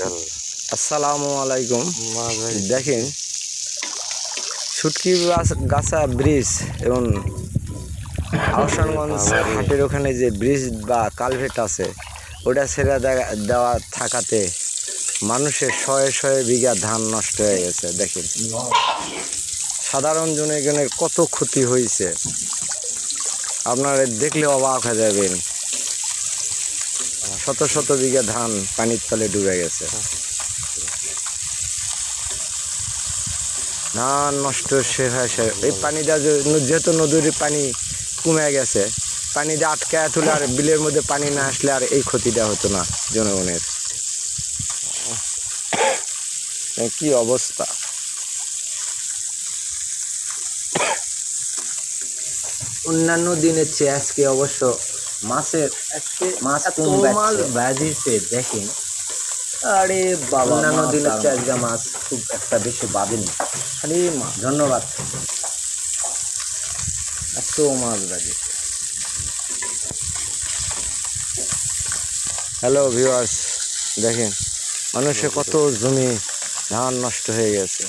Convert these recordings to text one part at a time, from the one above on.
আসসালামু আলাইকুম। দেখেন ছুটকি গাছ- ব্রিজ এবং আহসানগঞ্জ হাটের ওখানে যে ব্রিজ বা কালভেট আছে ওটা ছেড়ে দেওয়া থাকাতে মানুষের শয়ে শয়ে বিঘা ধান নষ্ট হয়ে গেছে দেখেন। সাধারণ জনগণের কত ক্ষতি হয়েছে আপনারা দেখলে অবাক হয়ে যাবেন। শত শত বিঘা ধান পানির তলে ডুবে গেছে। ধান নষ্ট সে হয় সে এই পানিটা যেহেতু নদীর পানি কমে গেছে পানিটা আটকায় তুলে আর বিলের মধ্যে পানি না আসলে আর এই ক্ষতিটা হতো না জনগণের। কি অবস্থা? অন্যান্য দিনের চেয়ে আজকে অবশ্য মাছের মাছ কম মাছ বাজিছে দেখেন। আরে বাবা অন্যান্য দিনের চেয়ে আজকে মাছ খুব একটা বেশি বাজেনি। খালি ধন্যবাদ। এত মাছ বাজিছে হ্যালো ভিউয়ার্স দেখেন মানুষের কত জমি ধান নষ্ট হয়ে গেছে।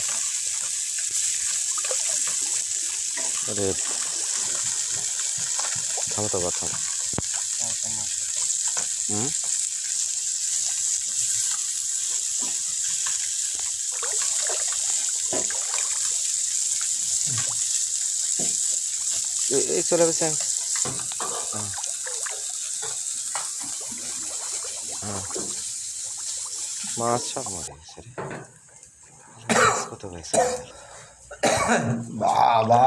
আরে থামো তো কথা হুম এই চলে গেছে হ্যাঁ। হ্যাঁ। মাছ সব মরে গেছে রে কত বাবা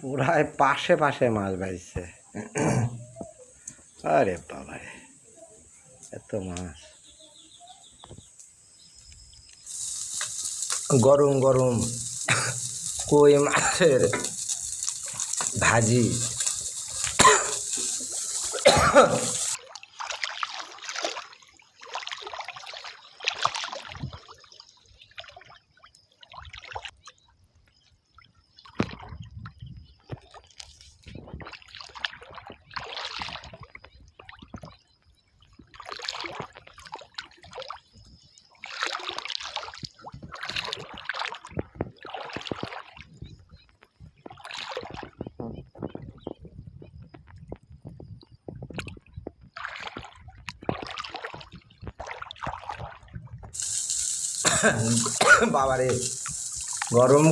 পুরায় পাশে পাশে মাছ বাইছে। আরে বাবা এত মাছ। গরম গরম কই মাছের? ভাজি। বাবারে গরম।